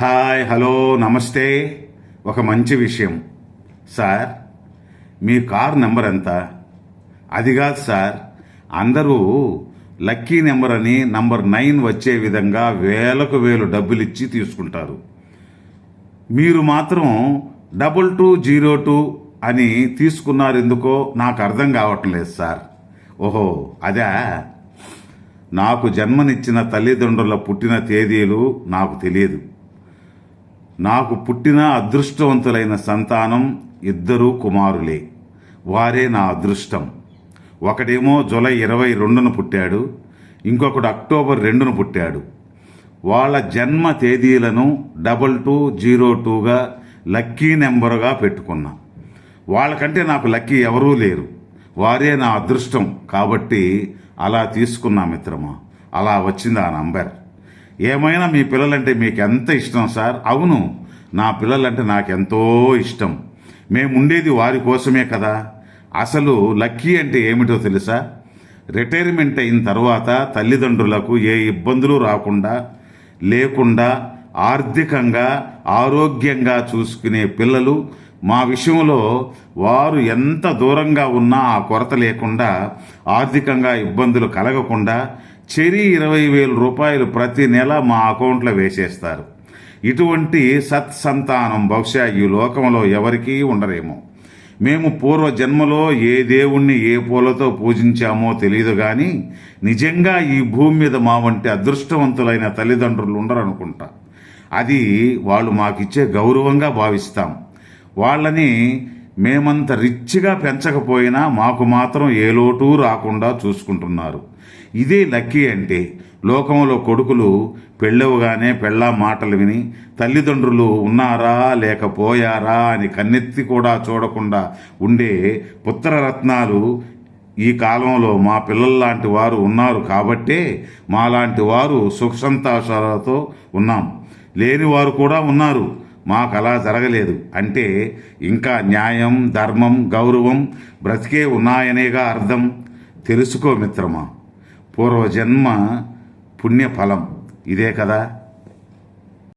Hi hello నమస్తే. ఒక మంచి విషయం. సార్ మీ కార్ నెంబర్ ఎంత? అది కాదు సార్ అందరూ లక్కీ నెంబర్ అని నంబర్ నైన్ వచ్చే విధంగా వేలకు వేలు డబ్బులు ఇచ్చి తీసుకుంటారు. మీరు మాత్రం డబుల్ టూ జీరో టూ అని తీసుకున్నారు ఎందుకో నాకు అర్థం కావటం లేదు సార్. ఓహో అదే? నాకు జన్మనిచ్చిన తల్లిదండ్రుల పుట్టిన తేదీలు నాకు తెలియదు. నాకు పుట్టిన అదృష్టవంతులైన సంతానం ఇద్దరు కుమారులే. వారే నా అదృష్టం. ఒకడేమో జూలై ఇరవై రెండున పుట్టాడు ఇంకొకడు అక్టోబర్ రెండున పుట్టాడు. వాళ్ళ జన్మ తేదీలను డబల్ టూ జీరో టూగా లక్కీ నెంబరుగా పెట్టుకున్నా. వాళ్ళకంటే నాకు లక్కీ ఎవరూ లేరు. వారే నా అదృష్టం కాబట్టి అలా తీసుకున్నా మిత్రమా. అలా వచ్చింది ఆ నంబర్. ఏమైనా మీ పిల్లలంటే మీకు ఎంత ఇష్టం సార్? అవును. నా పిల్లలంటే నాకెంతో ఇష్టం. మేముండేది వారి కోసమే కదా. అసలు లక్కీ అంటే ఏమిటో తెలుసా? రిటైర్మెంట్ అయిన తర్వాత తల్లిదండ్రులకు ఏ ఇబ్బందులు రాకుండా లేకుండా ఆర్థికంగా ఆరోగ్యంగా చూసుకునే పిల్లలు మా విషయంలో వారు ఎంత దూరంగా ఉన్నా ఆ కొరత లేకుండా ఆర్థికంగా ఇబ్బందులు కలగకుండా చెరి ఇరవై వేల రూపాయలు ప్రతి నెల మా అకౌంట్లో వేసేస్తారు. ఇటువంటి సత్సంతానం బహుశా ఈ లోకంలో ఎవరికీ ఉండరేమో. మేము పూర్వ జన్మలో ఏ దేవుణ్ణి ఏ పూలతో పూజించామో తెలియదు కానీ నిజంగా ఈ భూమి మీద మా వంటి అదృష్టవంతులైన తల్లిదండ్రులు ఉండరనుకుంటా. అది వాళ్ళు మాకిచ్చే గౌరవంగా భావిస్తాం. వాళ్ళని మేమంత రిచ్గా పెంచకపోయినా మాకు మాత్రం ఏ లోటు రాకుండా చూసుకుంటున్నారు. ఇదే లక్కీ అంటే లోకంలో కొడుకులు పెళ్ళవగానే పెళ్ళా మాటలు విని తల్లిదండ్రులు ఉన్నారా లేకపోయారా అని కన్నెత్తి కూడా చూడకుండా ఉండే పుత్రరత్నాలు ఈ కాలంలో మా పిల్లల్లాంటి వారు ఉన్నారు కాబట్టే మాలాంటి వారు సుఖ సంతోషాలతో ఉన్నాం. లేని వారు కూడా ఉన్నారు. మాకు అలా జరగలేదు. అంటే ఇంకా న్యాయం ధర్మం గౌరవం బ్రతికే ఉన్నాయనేగా అర్థం. తెలుసుకో మిత్రమా పూర్వజన్మ పుణ్యఫలం. ఇదే కదా?